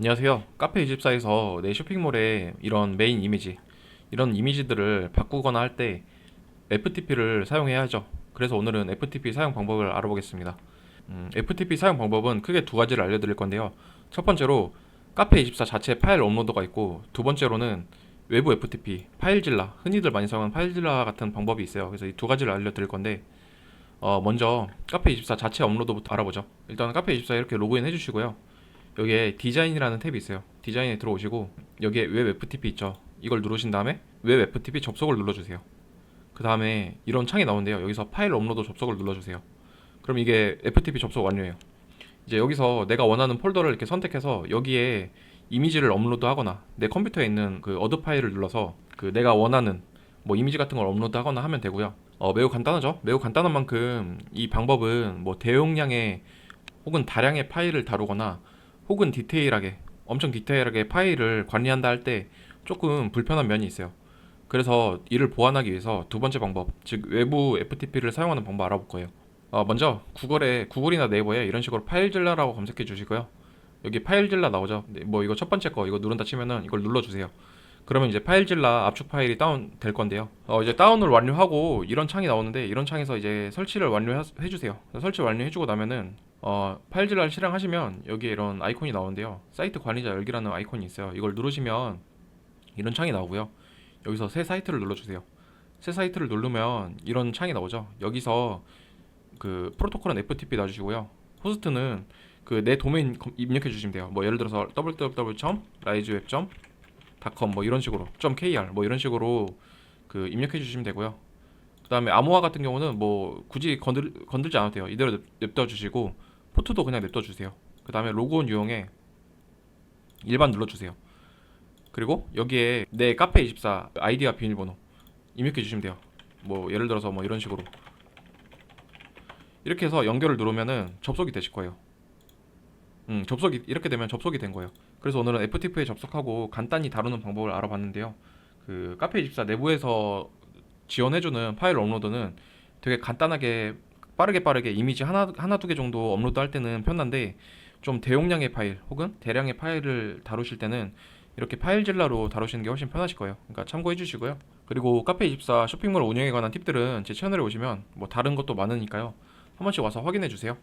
안녕하세요. 카페24에서 내 쇼핑몰에 이런 메인 이미지, 이런 이미지들을 바꾸거나 할 때 FTP를 사용해야 하죠. 그래서 오늘은 FTP 사용 방법을 알아보겠습니다. 음, FTP 사용 방법은 크게 두 가지를 알려드릴 건데요. 첫 번째로 카페24 자체 파일 업로더가 있고 두 번째로는 외부 FTP, 파일질라, 흔히들 많이 사용하는 파일질라 같은 방법이 있어요. 그래서 이 두 가지를 알려드릴 건데 어, 먼저 카페24 자체 업로더부터 알아보죠. 일단 카페24 이렇게 로그인 해주시고요. 여기에 디자인이라는 탭이 있어요. 디자인에 들어오시고 여기에 웹 FTP 있죠. 이걸 누르신 다음에 웹 FTP 접속을 눌러주세요. 그 다음에 이런 창이 나오는데요. 여기서 파일 업로드 접속을 눌러주세요. 그럼 이게 FTP 접속 완료예요. 이제 여기서 내가 원하는 폴더를 이렇게 선택해서 여기에 이미지를 업로드하거나 내 컴퓨터에 있는 그 어드 파일을 눌러서 그 내가 원하는 뭐 이미지 같은 걸 업로드하거나 하면 되고요. 어, 매우 간단하죠. 매우 간단한 만큼 이 방법은 뭐 대용량의 혹은 다량의 파일을 다루거나 혹은 디테일하게 엄청 디테일하게 파일을 관리한다 할 때 조금 불편한 면이 있어요. 그래서 이를 보완하기 위해서 두 번째 방법, 즉 외부 FTP를 사용하는 방법 알아볼 거예요. 어, 먼저 구글에 구글이나 네이버에 이런 식으로 파일질라라고 검색해 주시고요. 여기 파일질라 나오죠. 네, 뭐 이거 첫 번째 거 이거 누른다 치면은 이걸 눌러 주세요. 그러면 이제 파일질라 압축 파일이 다운 될 건데요. 어, 이제 다운을 완료하고 이런 창이 나오는데 이런 창에서 이제 설치를 완료해 주세요. 설치 완료해 주고 나면은 어, 파일질라를 실행하시면 여기에 이런 아이콘이 나오는데요. 사이트 관리자 열기라는 아이콘이 있어요. 이걸 누르시면 이런 창이 나오고요. 여기서 새 사이트를 눌러주세요. 새 사이트를 누르면 이런 창이 나오죠. 여기서 그 프로토콜은 FTP 놔주시고요. 호스트는 그 내 도메인 검- 입력해 주시면 돼요. 뭐 예를 들어서 www.riseweb.com 뭐 이런 식으로 .kr 뭐 이런 식으로 그 입력해 주시면 되고요. 그다음에 암호화 같은 경우는 뭐 굳이 건들 건들지 않아도 돼요. 이대로 냅- 냅둬 주시고 포트도 그냥 냅둬 주세요. 그 다음에 로그온 유형에 일반 눌러 주세요. 그리고 여기에 내 카페 24 아이디와 비밀번호 입력해 주시면 돼요. 뭐 예를 들어서 뭐 이런 식으로 이렇게 해서 연결을 누르면은 접속이 되실 거예요. 음, 접속이 이렇게 되면 접속이 된 거예요. 그래서 오늘은 FTP에 접속하고 간단히 다루는 방법을 알아봤는데요. 그 카페 24 내부에서 지원해주는 파일 업로드는 되게 간단하게 빠르게 빠르게 이미지 하나 하나 두 개 정도 업로드 할 때는 편한데 좀 대용량의 파일 혹은 대량의 파일을 다루실 때는 이렇게 파일질라로 다루시는 게 훨씬 편하실 거예요. 그러니까 참고해 주시고요. 그리고 카페24 쇼핑몰 운영에 관한 팁들은 제 채널에 오시면 뭐 다른 것도 많으니까요. 한 번씩 와서 확인해 주세요.